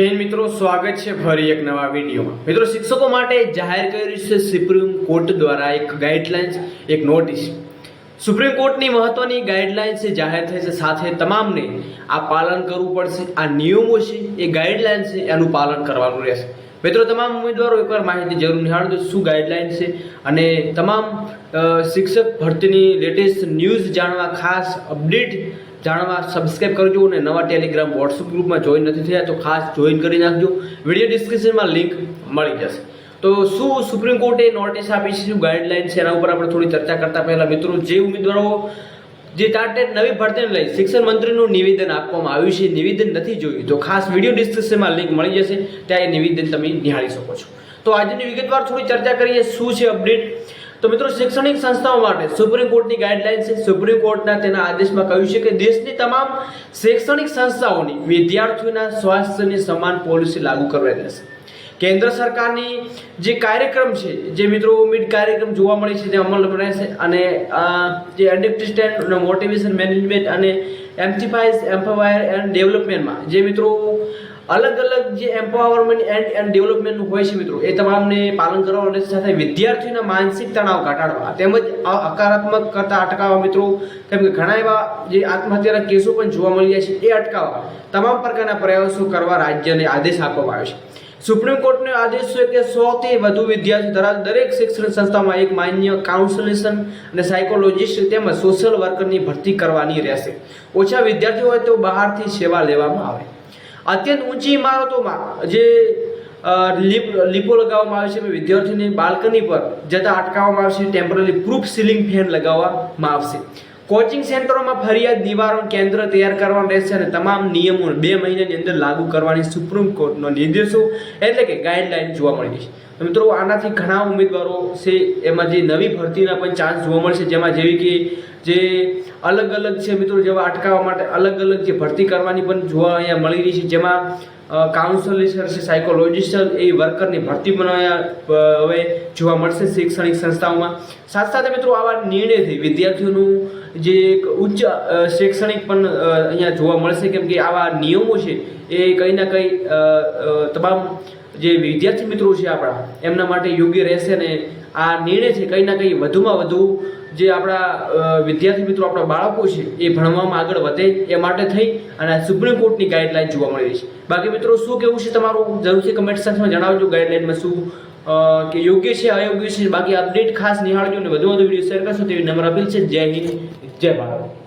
હિન્દ મિત્રો, સ્વાગત છે ફરી એક નવા વિડીયોમાં. મિત્રો, શિક્ષકો માટે જાહેર કર્યું છે સુપ્રીમ કોર્ટ દ્વારા એક ગાઈડલાઇન્સ એક નોટિસ સુપ્રીમ કોર્ટની મહત્વની ગાઈડલાઇન્સ જાહેર થઈ છે, સાથે તમામને આ પાલન કરવું પડશે, આ નિયમો છે, એ ગાઈડલાઇન્સ છે, એનું પાલન કરવાનું રહેશે. મિત્રો, તમામ ઉમેદવારો એકવાર માહિતી જરૂર નિહાળજો, શું ગાઈડલાઇન છે, અને તમામ શિક્ષક ભરતીની લેટેસ્ટ ન્યૂઝ જાણવા ખાસ અપડેટ જાણવા સબસ્ક્રાઈબ કરજો અને નવા ટેલિગ્રામ વોટ્સઅપ ગ્રુપમાં જોઈન નથી થયા તો ખાસ જોઈન કરી નાખજો. વીડિયો ડિસ્ક્રિપ્શનમાં લિંક મળી જશે. તો શું સુપ્રીમ કોર્ટે નોટિસ આપી છે? શું ગાઈડલાઇન છે? એના ઉપર આપણે થોડી ચર્ચા કરતા પહેલા મિત્રો, જે ઉમેદવારો, જે ટાર્ગેટ નવી ભરતીને લઈ શિક્ષણ મંત્રીનું નિવેદન આપવામાં આવ્યું છે, નિવેદન નથી જોયું. તો ખાસ વીડિયો ડિસ્ક્રિપ્શનમાં લિંક મળી જશે. ત્યાં એ નિવેદન તમે નિહાળી શકો છો. તો આજની વિગતવાર થોડી ચર્ચા કરીએ. શું છે અપડેટ તો મિત્રો શૈક્ષણિક સંસ્થાઓ માટે સુપ્રીમ કોર્ટની ગાઈડલાઈન છે. સુપ્રીમ કોર્ટના તેના આદેશમાં કહ્યું છે કે દેશની તમામ શૈક્ષણિક સંસ્થાઓની વિદ્યાર્થીઓના સ્વાસ્થ્યની સમાન પોલિસી લાગુ કરવા રહેશે કેન્દ્ર સરકારની જે કાર્યક્રમ છે, જે મિત્રો મિડ કાર્યક્રમ જોવા મળે છે તે અમલમાં રહેશે અને જે એડપ્ટિસ્ટેન્ટ મોટિવેશન મેનેજમેન્ટ અને એમ્પ્લિફાઈઝ એમ્પાવર એન્ડ ડેવલપમેન્ટમાં જે મિત્રો અલગ અલગ જે એમ્પાવરમેન્ટ એન્ડ એન્ડ ડેવલપમેન્ટનું હોય છે મિત્રો, એ તમામને પાલન કરવાનું અને સાથે વિદ્યાર્થીઓના માનસિક તણાવ ઘટાડવા, તેમજ હકારાત્મક કરતા અટકાવવા મિત્રો, કેમ કે ઘણા એવા જે આત્મહત્યાના કેસો પણ જોવા મળી છે, એ અટકાવવા, તમામ પ્રકારના પ્રયાસો કરવા રાજ્યને આદેશ આપવામાં આવ્યો છે. સુપ્રીમ કોર્ટનો આદેશ છે કે સોથી વધુ વિદ્યાર્થીઓ ધરાવતા દરેક શિક્ષણ સંસ્થામાં એક માન્ય કાઉન્સિલેશન અને સાયકોલોજિસ્ટ તેમજ સોશિયલ વર્કરની ભરતી કરવાની રહેશે. ઓછા વિદ્યાર્થીઓ હોય તો બહારથી સેવા લેવામાં આવે. અત્યંત ઊંચી ઇમારતોમાં જે લીપ, લીપો લગાવવામાં આવે છે વિદ્યાર્થીઓની બાલ્કની પર જતાં અટકાવવામાં આવશે ટેમ્પરરી પ્રૂફ સીલિંગ ફેન લગાવવામાં આવશે. કોચિંગ સેન્ટરોમાં ફરિયાદ નિવારણ કેન્દ્ર તૈયાર કરવાનું રહેશે અને તમામ નિયમો બે મહિનાની અંદર લાગુ કરવાની સુપ્રીમ કોર્ટનો નિર્દેશો એટલે કે ગાઈડલાઈન જોવા મળી છે. મિત્રો, આનાથી ઘણા ઉમેદવારો છે, એમાં જે નવી ભરતીના પણ ચાન્સ જોવા મળશે. જેમાં જેવી કે જે અલગ અલગ છે મિત્રો, જેવા અટકાવવા માટે અલગ અલગ જે ભરતી કરવાની પણ જોવા અહીંયા મળી રહી છે. જેમાં કાઉન્સલિસ્ટર છે સાયકોલોજીસ્ટ એ વર્કરની ભરતી બનાવ્યા હવે જોવા મળશે શૈક્ષણિક સંસ્થાઓમાં. સાથે સાથે મિત્રો, આવા નિર્ણયથી વિદ્યાર્થીઓનું જે એક ઉચ્ચ શૈક્ષણિક પણ અહીંયા જોવા મળશે, કેમ કે આવા નિયમો છે, એ કંઈ ના કંઈ તમામ જે વિદ્યાર્થી મિત્રો છે આપણા, એમના માટે યોગ્ય રહેશે ને આ નિર્ણય છે કંઈ ના કંઈ વધુમાં વધુ જે આપણા વિદ્યાર્થી મિત્રો, આપણા બાળકો છે, એ ભણવામાં આગળ વધે એ માટે થઈ અને સુપ્રીમ કોર્ટની ગાઈડલાઈન જોવા મળી છે. બાકી મિત્રો, શું કેવું છે તમારું? જરૂરથી કમેન્ટ સેક્શનમાં જણાવજો ગાઈડલાઈનમાં શું કે યોગ્ય છે, અયોગ્ય છે, બાકી અપડેટ ખાસ નિહાળજો અને વધુ વધુ વીડિયો શેર કરશો તેવી નમ્ર અપીલ છે. જય હિન્દ, જય ભારત.